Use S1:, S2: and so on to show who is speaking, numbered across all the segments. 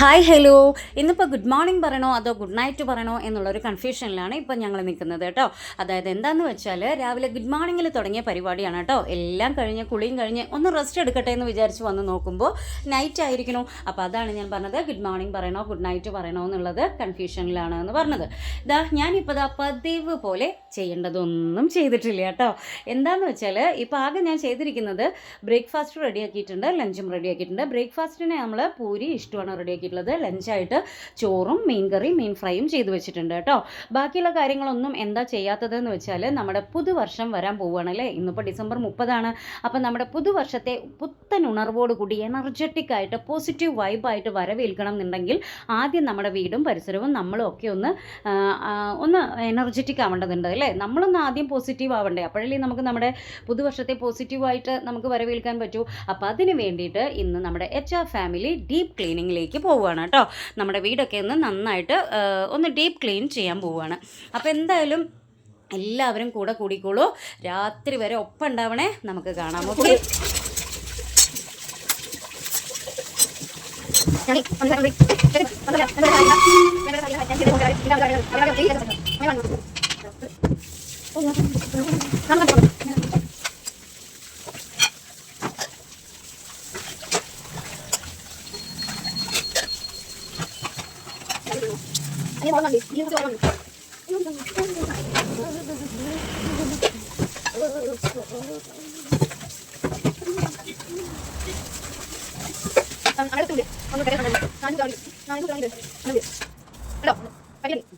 S1: Hi hello ഇന്നിപ്പോൾ good morning പറയണോ അതോ ഗുഡ് നൈറ്റ് പറയണോ എന്നുള്ളൊരു കൺഫ്യൂഷനിലാണ് ഇപ്പോൾ ഞങ്ങൾ നിൽക്കുന്നത് കേട്ടോ. അതായത് എന്താണെന്ന് വെച്ചാൽ രാവിലെ ഗുഡ് മോർണിംഗിൽ തുടങ്ങിയ പരിപാടിയാണ് കേട്ടോ. എല്ലാം കഴിഞ്ഞ് കുളിയും കഴിഞ്ഞ് ഒന്ന് റെസ്റ്റ് എടുക്കട്ടെ എന്ന് വിചാരിച്ച് വന്ന് നോക്കുമ്പോൾ നൈറ്റ് ആയിരിക്കണോ അപ്പോൾ അതാണ് ഞാൻ പറഞ്ഞത് ഗുഡ് മോർണിംഗ് പറയണോ ഗുഡ് നൈറ്റ് പറയണോ എന്നുള്ളത് കൺഫ്യൂഷനിലാണ് എന്ന് പറഞ്ഞത്. ഇതാ ഞാനിപ്പോൾ ഇതാ പതിവ് പോലെ ചെയ്യേണ്ടതൊന്നും ചെയ്തിട്ടില്ല കേട്ടോ. എന്താണെന്ന് വെച്ചാൽ ഇപ്പോൾ ആകെ ഞാൻ ചെയ്തിരിക്കുന്നത് ബ്രേക്ക്ഫാസ്റ്റ് റെഡിയാക്കിയിട്ടുണ്ട് ലഞ്ചും റെഡിയാക്കിയിട്ടുണ്ട് ബ്രേക്ക്ഫാസ്റ്റിനെ നമ്മൾ പൂരി ഇഷ്ടമാണ് റെഡിയാക്കിയിട്ടുള്ളത് ലഞ്ചായിട്ട് ചോറും മീൻ കറിയും മീൻ ഫ്രൈയും ചെയ്ത് വെച്ചിട്ടുണ്ട് കേട്ടോ. ബാക്കിയുള്ള കാര്യങ്ങളൊന്നും എന്താ ചെയ്യാത്തതെന്ന് വെച്ചാൽ നമ്മുടെ പുതുവർഷം വരാൻ പോവുകയാണ് അല്ലേ ഇന്നിപ്പോൾ ഡിസംബർ മുപ്പതാണ്. അപ്പം നമ്മുടെ പുതുവർഷത്തെ പുത്തൻ ഉണർവോട് കൂടി എനർജറ്റിക് ആയിട്ട് പോസിറ്റീവ് വൈബായിട്ട് വരവേൽക്കണം എന്നുണ്ടെങ്കിൽ ആദ്യം നമ്മുടെ വീടും പരിസരവും നമ്മളും ഒക്കെ ഒന്ന് ഒന്ന് എനർജറ്റിക് ആവേണ്ടതുണ്ട് അല്ലേ? നമ്മളൊന്ന് ആദ്യം പോസിറ്റീവ് ആവണ്ടേ? അപ്പോഴല്ലേ നമുക്ക് നമ്മുടെ പുതുവർഷത്തെ പോസിറ്റീവായിട്ട് നമുക്ക് വരവേൽക്കാൻ പറ്റൂ. അപ്പോൾ അതിന് വേണ്ടിയിട്ട് ഇന്ന് നമ്മുടെ എച്ച് ആർ ഫാമിലി ഡീപ്പ് ക്ലീനിങ്ങിലേക്ക് പോവുകയാണ് കേട്ടോ. നമ്മുടെ വീടൊക്കെ ഒന്ന് നന്നായിട്ട് ഒന്ന് ഡീപ്പ് ക്ലീൻ ചെയ്യാൻ പോവുകയാണ്. അപ്പോൾ എന്തായാലും എല്ലാവരും കൂടെ കൂടിക്കോളൂ. രാത്രി വരെ ഒപ്പം ഉണ്ടാവണേ നമുക്ക് കാണാം. ഓക്കെ?
S2: നമുക്ക് Ada tuh deh, kamu kayaknya kan? Nah, ini tuh orang itu, nah, ini tuh. Halo, kayaknya nih.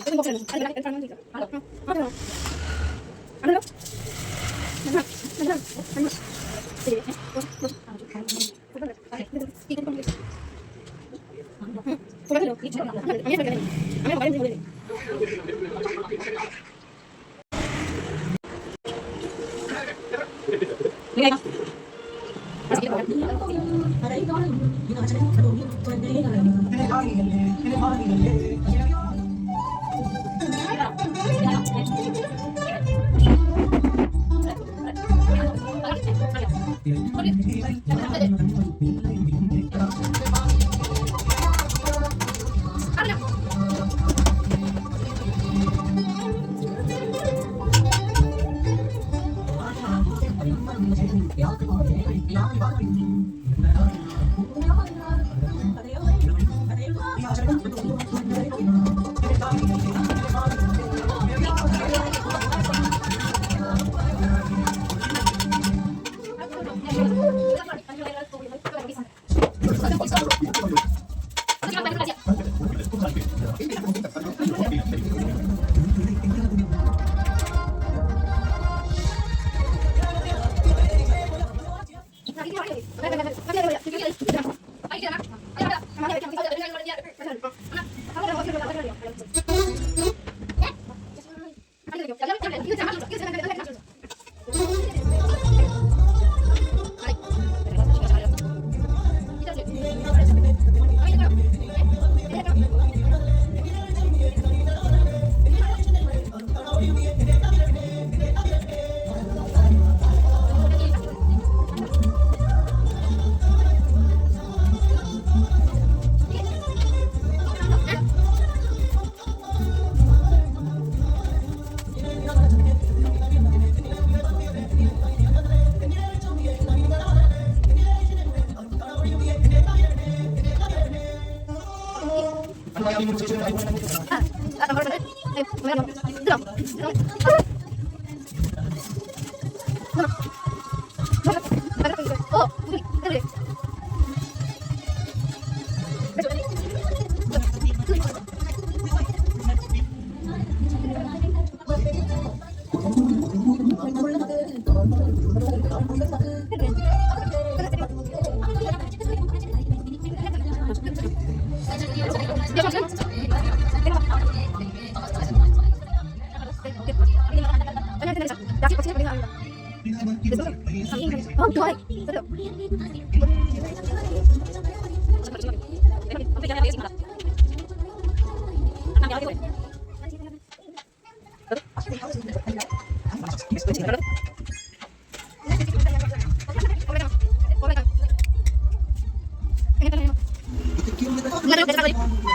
S2: 안녕하세요. 아니 Ulit. Yang. Thank you. Gracias.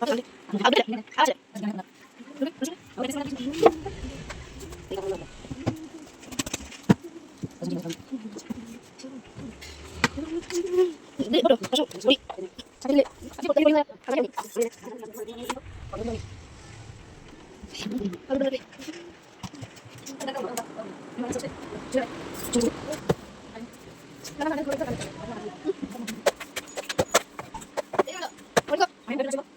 S2: ちょっと。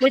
S2: Muy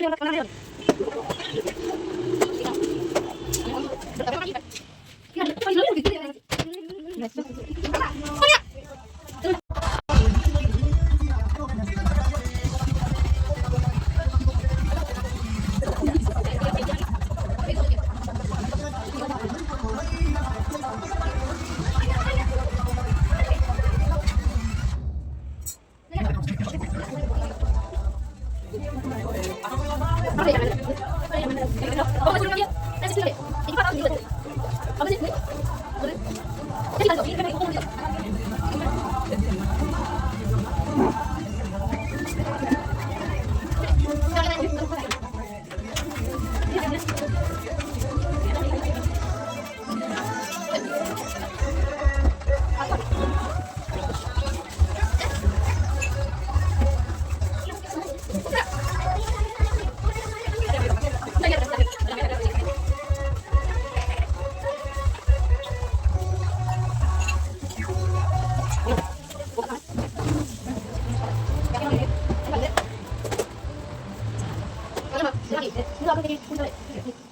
S2: Yang datang? 次、次、次、次、次、次、次、次、次、次、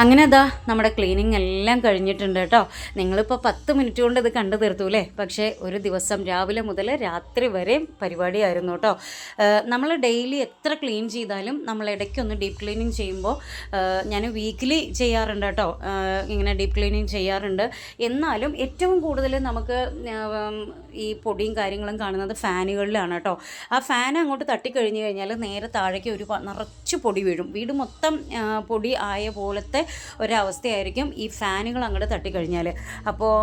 S1: അങ്ങനെ അതാ നമ്മുടെ ക്ലീനിങ് എല്ലാം കഴിഞ്ഞിട്ടുണ്ട് കേട്ടോ. നിങ്ങളിപ്പോൾ പത്ത് മിനിറ്റ് കൊണ്ട് ഇത് കണ്ടു തീർത്തൂലേ? പക്ഷേ ഒരു ദിവസം രാവിലെ മുതൽ രാത്രി വരെ പരിപാടിയായിരുന്നു കേട്ടോ. നമ്മൾ ഡെയിലി എത്ര ക്ലീൻ ചെയ്താലും നമ്മൾ ഇടയ്ക്കൊന്ന് ഡീപ്പ് ക്ലീനിങ് ചെയ്യുമ്പോൾ ഞാൻ വീക്കിലി ചെയ്യാറുണ്ട് കേട്ടോ. ഇങ്ങനെ ഡീപ്പ് ക്ലീനിങ് ചെയ്യാറുണ്ട്. എന്നാലും ഏറ്റവും കൂടുതൽ നമുക്ക് ഈ പൊടിയും കാര്യങ്ങളും കാണുന്നത് ഫാനുകളിലാണ് കേട്ടോ. ആ ഫാൻ അങ്ങോട്ട് തട്ടിക്കഴിഞ്ഞ് കഴിഞ്ഞാൽ നേരെ താഴേക്ക് ഒരു നിറച്ച് പൊടി വീഴും. വീട് മൊത്തം പൊടി ആയ പോലത്തെ ഒരവസ്ഥയായിരിക്കും ഈ ഫാനുകൾ അങ്ങോട്ട് തട്ടിക്കഴിഞ്ഞാൽ അപ്പോൾ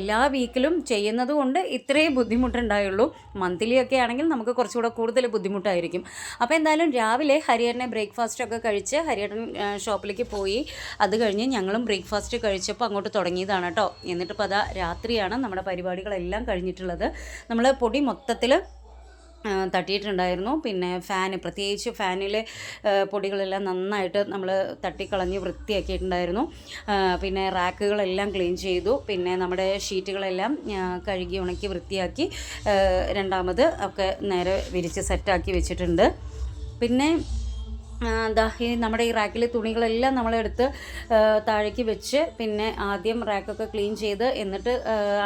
S1: എല്ലാ വീക്കിലും ചെയ്യുന്നത് കൊണ്ട് ഇത്രയും ബുദ്ധിമുട്ടുണ്ടായുള്ളൂ. മന്ത്ലി ഒക്കെ ആണെങ്കിൽ നമുക്ക് കുറച്ചുകൂടെ കൂടുതൽ ബുദ്ധിമുട്ടായിരിക്കും. അപ്പോൾ എന്തായാലും രാവിലെ ഹരിയറിനെ ബ്രേക്ക്ഫാസ്റ്റ് ഒക്കെ കഴിച്ച് ഹരിയേട്ടൻ ഷോപ്പിലേക്ക് പോയി. അത് കഴിഞ്ഞ് ഞങ്ങളും ബ്രേക്ക്ഫാസ്റ്റ് കഴിച്ചപ്പോൾ അങ്ങോട്ട് തുടങ്ങിയതാണ് കേട്ടോ. എന്നിട്ടിപ്പോൾ അതാ രാത്രിയാണ് നമ്മുടെ പരിപാടികളെല്ലാം കഴിഞ്ഞിട്ടുള്ളത്. നമ്മൾ പൊടി മൊത്തത്തിൽ തട്ടിയിട്ടുണ്ടായിരുന്നു. പിന്നെ ഫാന് പ്രത്യേകിച്ച് ഫാനിലെ പൊടികളെല്ലാം നന്നായിട്ട് നമ്മൾ തട്ടിക്കളഞ്ഞ് വൃത്തിയാക്കിയിട്ടുണ്ടായിരുന്നു. പിന്നെ റാക്കുകളെല്ലാം ക്ലീൻ ചെയ്തു. പിന്നെ നമ്മുടെ ഷീറ്റുകളെല്ലാം കഴുകി ഉണക്കി വൃത്തിയാക്കി രണ്ടാമത് ഒക്കെ നേരെ വിരിച്ച് സെറ്റാക്കി വെച്ചിട്ടുണ്ട്. പിന്നെ ദാ ഈ നമ്മുടെ ഈ റാക്കിലെ തുണികളെല്ലാം നമ്മളെടുത്ത് താഴേക്ക് വെച്ച് പിന്നെ ആദ്യം റാക്കൊക്കെ ക്ലീൻ ചെയ്ത് എന്നിട്ട്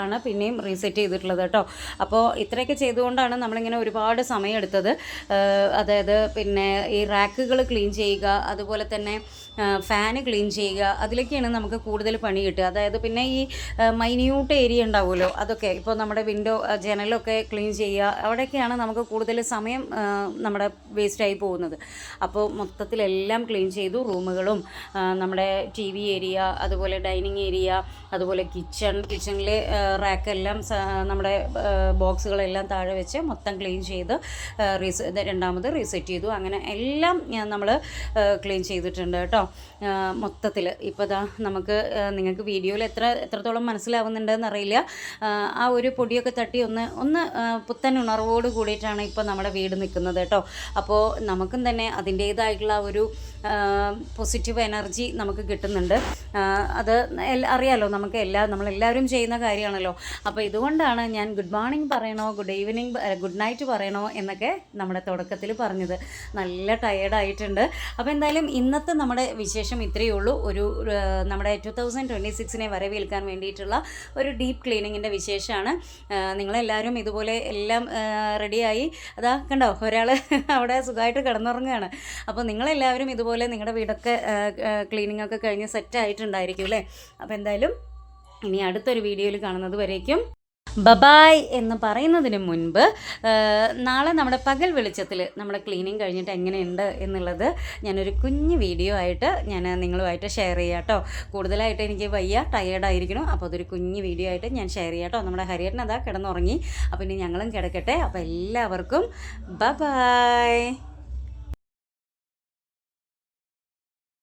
S1: ആണ് പിന്നെയും റീസെറ്റ് ചെയ്തിട്ടുള്ളത് കേട്ടോ. അപ്പോൾ ഇത്രയൊക്കെ ചെയ്തുകൊണ്ടാണ് നമ്മളിങ്ങനെ ഒരുപാട് സമയം എടുത്തത് അതായത് പിന്നെ ഈ റാക്കുകൾ ക്ലീൻ ചെയ്യുക അതുപോലെ തന്നെ ഫാന് ക്ലീൻ ചെയ്യുക അതിലൊക്കെയാണ് നമുക്ക് കൂടുതൽ പണി കിട്ടുക. അതായത് പിന്നെ ഈ മൈന്യൂട്ട് ഏരിയ ഉണ്ടാവുമല്ലോ അതൊക്കെ. ഇപ്പോൾ നമ്മുടെ വിൻഡോ ജനലൊക്കെ ക്ലീൻ ചെയ്യുക അവിടെയൊക്കെയാണ് നമുക്ക് കൂടുതൽ സമയം നമ്മുടെ വേസ്റ്റായി പോകുന്നത്. അപ്പോൾ മൊത്തത്തിലെല്ലാം ക്ലീൻ ചെയ്തു. റൂമുകളും നമ്മുടെ ടി വി ഏരിയ അതുപോലെ ഡൈനിങ് ഏരിയ അതുപോലെ കിച്ചൺ കിച്ചണിലെ റാക്കെല്ലാം നമ്മുടെ ബോക്സുകളെല്ലാം താഴെ വെച്ച് മൊത്തം ക്ലീൻ ചെയ്ത് റീസ് രണ്ടാമത് റീസെറ്റ് ചെയ്തു. അങ്ങനെ എല്ലാം നമ്മൾ ക്ലീൻ ചെയ്തിട്ടുണ്ട് കേട്ടോ. മൊത്തത്തിൽ ഇപ്പോൾ ദാ നമുക്ക് നിങ്ങൾക്ക് വീഡിയോയിൽ എത്ര എത്രത്തോളം മനസ്സിലാവുന്നുണ്ടെന്ന് അറിയില്ല. ആ, ഒരു പൊടിയൊക്കെ തട്ടി ഒന്ന് ഒന്ന് പുത്തൻ ഉണർവോട് കൂടിയിട്ടാണ് ഇപ്പോൾ നമ്മുടെ വീട് നിൽക്കുന്നത് കേട്ടോ. അപ്പോൾ നമുക്കും തന്നെ അതിന്റേതായിട്ടുള്ള ആ ഒരു പോസിറ്റീവ് എനർജി നമുക്ക് കിട്ടുന്നുണ്ട്. അത് അറിയാലോ നമുക്ക് എല്ലാ നമ്മളെല്ലാവരും ചെയ്യുന്ന കാര്യമാണല്ലോ. അപ്പോൾ ഇതുകൊണ്ടാണ് ഞാൻ ഗുഡ് മോർണിംഗ് പറയണോ ഗുഡ് ഈവനിങ് ഗുഡ് നൈറ്റ് പറയണോ എന്നൊക്കെ നമ്മുടെ തുടക്കത്തിൽ പറഞ്ഞത്. നല്ല ടയേർഡായിട്ടുണ്ട് അപ്പോൾ എന്തായാലും ഇന്നത്തെ നമ്മുടെ വിശേഷം ഇത്രയേ ഉള്ളൂ. ഒരു നമ്മുടെ ടു തൗസൻഡ് ട്വന്റി സിക്സിനെ വരവേൽക്കാൻ വേണ്ടിയിട്ടുള്ള ഒരു ഡീപ്പ് ക്ലീനിങ്ങിന്റെ വിശേഷമാണ്. നിങ്ങളെല്ലാവരും ഇതുപോലെ എല്ലാം റെഡിയായി അതാ കണ്ടോ ഒരാൾ അവിടെ സുഖമായിട്ട് കിടന്നുറങ്ങുകയാണ്. അപ്പോൾ നിങ്ങളെല്ലാവരും ഇതുപോലെ നിങ്ങളുടെ വീടൊക്കെ ക്ലീനിങ് ഒക്കെ കഴിഞ്ഞ് സെറ്റ് ആയിട്ടുണ്ടായിരിക്കും അല്ലേ അപ്പോൾ എന്തായാലും ഇനി അടുത്തൊരു വീഡിയോയിൽ കാണുന്നത് വരേക്കും. ബബായ് എന്ന് പറയുന്നതിന് മുൻപ് നാളെ നമ്മുടെ പകൽ വെളിച്ചത്തിൽ നമ്മുടെ ക്ലീനിങ് കഴിഞ്ഞിട്ട് എങ്ങനെയുണ്ട് എന്നുള്ളത് ഞാനൊരു കുഞ്ഞ് വീഡിയോ ആയിട്ട് ഞാൻ നിങ്ങളുമായിട്ട് ഷെയർ ചെയ്യാം കേട്ടോ കൂടുതലായിട്ട് എനിക്ക് വയ്യ ടയേർഡായിരിക്കണം അപ്പോൾ അതൊരു കുഞ്ഞ് വീഡിയോ ആയിട്ട് ഞാൻ ഷെയർ ചെയ്യാം കേട്ടോ നമ്മുടെ ഹരിയേട്ടൻ അതാ കിടന്നുറങ്ങി. അപ്പോൾ ഇനി ഞങ്ങളും കിടക്കട്ടെ. അപ്പോൾ എല്ലാവർക്കും ബബായ്